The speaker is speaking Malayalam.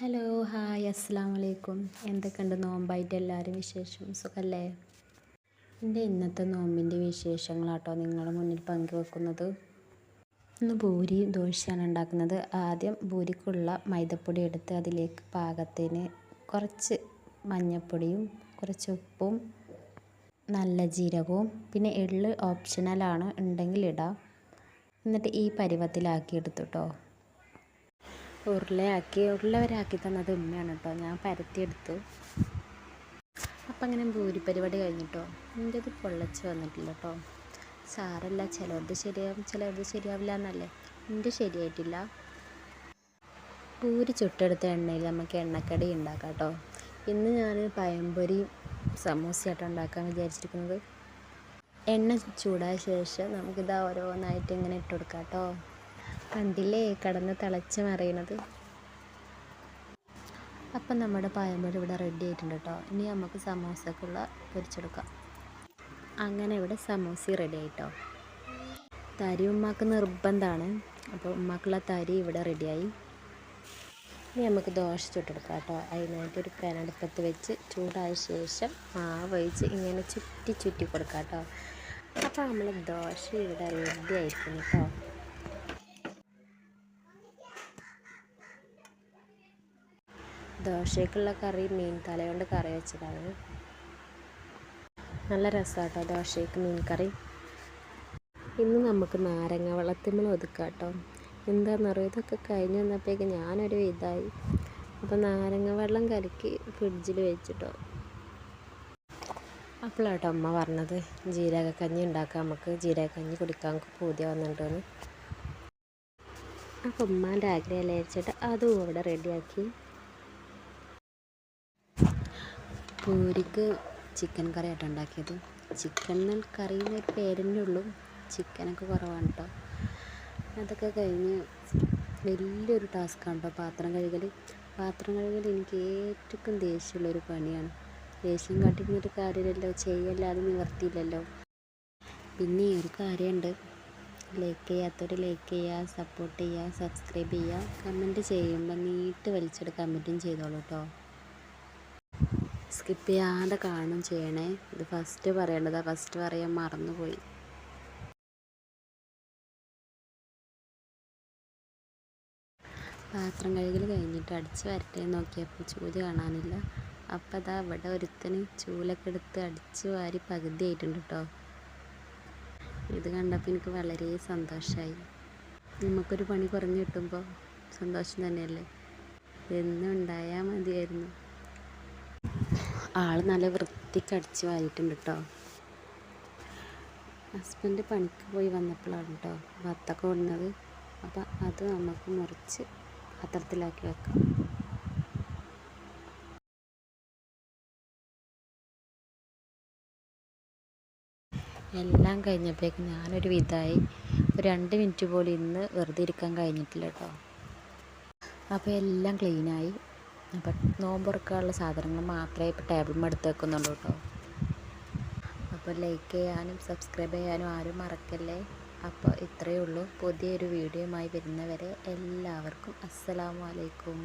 ഹലോ ഹായ് അസ്സാം വലൈക്കും എന്തൊക്കെയുണ്ട് നോമ്പായിട്ട് എല്ലാവരും വിശേഷം? സുഖമല്ലേ എന്റെ ഇന്നത്തെ നോമ്പിന്റെ വിശേഷങ്ങളാട്ടോ നിങ്ങളുടെ മുന്നിൽ പങ്കുവെക്കുന്നത്. ഇന്ന് ഭൂരി ദോശയാണ് ഉണ്ടാക്കുന്നത്. ആദ്യം ഭൂരിക്കുള്ള മൈദപ്പൊടി എടുത്ത് അതിലേക്ക് പാകത്തിന് കുറച്ച് മഞ്ഞൾപ്പൊടിയും കുറച്ച് ഉപ്പും നല്ല ജീരകവും പിന്നെ എള്ള് ഓപ്ഷണലാണ് ഉണ്ടെങ്കിൽ ഇടാം. എന്നിട്ട് ഈ പരുവത്തിലാക്കി എടുത്തു കേട്ടോ ഉരുളയാക്കി ഉരുളവരാക്കി തന്നത് ഉമ്മയാണ് കേട്ടോ ഞാൻ പരത്തിയെടുത്തു. അപ്പം അങ്ങനെ ഭൂരി പരിപാടി കഴിഞ്ഞിട്ടോ? എന്റെ അത് പൊള്ളച്ച് വന്നിട്ടില്ല കേട്ടോ സാറല്ല ചിലത് ശരിയാവും ചിലത് ശരിയാവില്ല എന്നല്ലേ എന്റെ ശരിയായിട്ടില്ല. പൂരി ചുട്ടെടുത്ത എണ്ണയിൽ നമുക്ക് എണ്ണക്കടി ഉണ്ടാക്കാം കേട്ടോ ഇന്ന് ഞാൻ പഴംപൊരി സമൂസയായിട്ട് ഉണ്ടാക്കാൻ വിചാരിച്ചിരിക്കുന്നത്. എണ്ണ ചൂടായ ശേഷം നമുക്കിത് ഓരോന്നായിട്ട് ഇങ്ങനെ ഇട്ട് കൊടുക്കാം കേട്ടോ കണ്ടില്ലേ? കടന്ന് തിളച്ച് മറിയണത്. അപ്പം നമ്മുടെ പായമ്പഴം ഇവിടെ റെഡി ആയിട്ടുണ്ട് കേട്ടോ ഇനി നമുക്ക് സമോസക്കുള്ള പൊരിച്ചെടുക്കാം. അങ്ങനെ ഇവിടെ സമോസ റെഡി ആയിട്ടോ. തരി ഉമ്മാക്ക് നിർബന്ധമാണ് അപ്പോൾ ഉമ്മാക്കുള്ള തരി ഇവിടെ റെഡിയായി ഇനി നമുക്ക് ദോശ ചുട്ടെടുക്കാം കേട്ടോ അതിനായിട്ട് ഒരു പാനടുപ്പത്ത് വെച്ച് ചൂടായ ശേഷം മാവ് ഒഴിച്ച് ഇങ്ങനെ ചുറ്റി ചുറ്റി കൊടുക്കാം കേട്ടോ അപ്പോൾ നമ്മൾ ദോശ ഇവിടെ റെഡി ആയിരിക്കും കേട്ടോ ദോശയ്ക്കുള്ള കറി മീൻ തല കൊണ്ട് കറി വെച്ചതാണ്. നല്ല രസമാട്ടോ ദോശയ്ക്ക് മീൻ കറി. ഇന്ന് നമുക്ക് നാരങ്ങ വെള്ളത്തിമ്മൾ ഒതുക്കാം കേട്ടോ എന്താണെന്നറിയോ ഇതൊക്കെ കഴിഞ്ഞ് വന്നപ്പോഴേക്ക് ഞാനൊരു ഇതായി. അപ്പോൾ നാരങ്ങ വെള്ളം കലക്കി ഫ്രിഡ്ജിൽ വെച്ചിട്ടോ. അപ്പോഴാട്ടോ അമ്മ പറഞ്ഞത് ജീരകക്കഞ്ഞി ഉണ്ടാക്കാം നമുക്ക് ജീരകക്കഞ്ഞി കുടിക്കാൻ പൂതി വന്നിട്ടുണ്ടെന്ന്. അപ്പോൾ ഉമ്മാന്റെ ആഗ്രഹം അല്ലേ അതും ഇവിടെ റെഡിയാക്കി പൂരിക്ക് ചിക്കൻ കറി ആയിട്ട് ഉണ്ടാക്കിയത്. ചിക്കൻ കറി എന്നൊരു പേരന്നെ ഉള്ളൂ. ചിക്കനൊക്കെ കുറവാണ് കേട്ടോ അതൊക്കെ കഴിഞ്ഞ് വലിയൊരു ടാസ്ക്കാണ് കേട്ടോ പാത്രം കഴുകൽ പാത്രം കഴുകൽ എനിക്ക് ഏറ്റവും ദേഷ്യമുള്ളൊരു പണിയാണ്. ദേഷ്യം കാട്ടിക്കുന്നൊരു കാര്യമില്ലല്ലോ. ചെയ്യല്ലാതെ നിവർത്തിയില്ലല്ലോ. പിന്നെ ഈ ഒരു കാര്യമുണ്ട് ലൈക്ക് ചെയ്യാത്തവർ ലൈക്ക് ചെയ്യുക സപ്പോർട്ട് ചെയ്യുക സബ്സ്ക്രൈബ് ചെയ്യുക കമന്റ് ചെയ്യുമ്പോൾ നീട്ട് വലിച്ചിട്ട് കമന്റും ചെയ്തോളൂ കേട്ടോ സ്കിപ്പ് ചെയ്യാതെ കാണും ചെയ്യണേ. ഇത് ഫസ്റ്റ് പറയേണ്ടതാണ് ഫസ്റ്റ് പറയാൻ മറന്നുപോയി. പാത്രം കഴുകൽ കഴിഞ്ഞിട്ട് അടിച്ച് വരട്ടെ നോക്കിയപ്പോൾ ചൂൽ കാണാനില്ല. അപ്പം അതാ ഇവിടെ ഒരുത്തന് ചൂലൊക്കെ എടുത്ത് അടിച്ച് വാരി പകുതി ആയിട്ടുണ്ട് കേട്ടോ ഇത് കണ്ടപ്പോൾ എനിക്ക് വളരെ സന്തോഷമായി നമുക്കൊരു പണി കുറഞ്ഞ് കിട്ടുമ്പോൾ സന്തോഷം തന്നെയല്ലേ? എന്നും ഉണ്ടായാൽ മതിയായിരുന്നു. ആൾ നല്ല വൃത്തിക്ക് അടിച്ച് വാരിയിട്ടുണ്ട് കേട്ടോ ഹസ്ബൻഡ് പണിക്ക് പോയി വന്നപ്പോഴാണ് കേട്ടോ വത്തൊക്കെ ഇടുന്നത് അപ്പം അത് നമുക്ക് മുറിച്ച് പാത്രത്തിലാക്കി വെക്കാം. എല്ലാം കഴിഞ്ഞപ്പോഴേക്കും ഞാനൊരു വിധമായി. ഒരു രണ്ട് മിനിറ്റ് പോലും ഇന്ന് വെറുതെ ഇരിക്കാൻ കഴിഞ്ഞിട്ടില്ല കേട്ടോ അപ്പോൾ എല്ലാം ക്ലീനായി അപ്പം നോമ്പ് തുറക്കാനുള്ള സാധനങ്ങൾ മാത്രമേ ഇപ്പോൾ ടേബിളിൽ എടുത്ത് വെക്കുന്നുള്ളൂ കേട്ടോ അപ്പോൾ ലൈക്ക് ചെയ്യാനും സബ്സ്ക്രൈബ് ചെയ്യാനും ആരും മറക്കല്ലേ? അപ്പോൾ ഇത്രയേ ഉള്ളൂ. പുതിയൊരു വീഡിയോയുമായി വരുന്നവരെ എല്ലാവർക്കും അസ്സലാമു അലൈക്കും.